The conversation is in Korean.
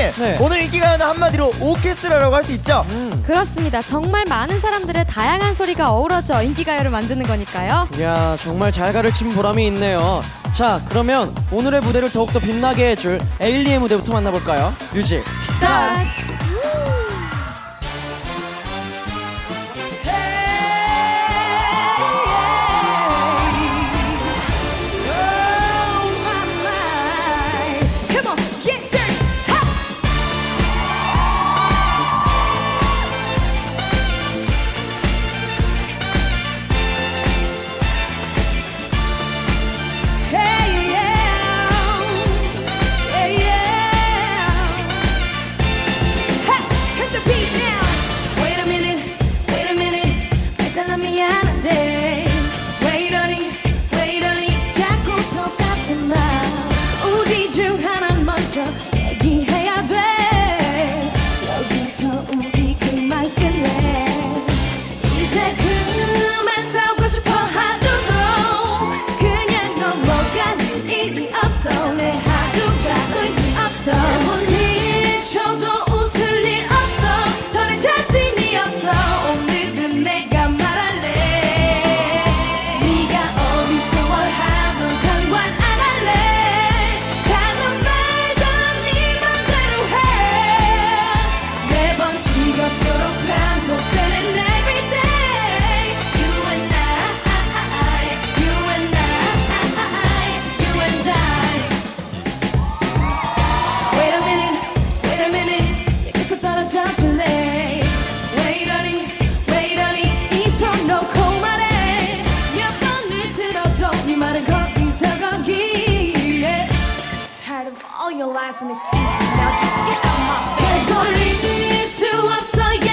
네. 네. 오늘 인기가 요는 한마디로 오케스트라라고 할 수 있죠. 음. 그렇습니다. 정말 많은 사람들의 다양한 소리가 어우러져 인기가요를 만드는 거니까요. 이야 정말 잘 가르친 보람이 있네요. 자 그러면 오늘의 무대를 더욱더 빛나게 해줄 에일리의 무대부터 만나볼까요? 뮤직 스타트! baby. your lies and excuses. Now just get out my face. Upside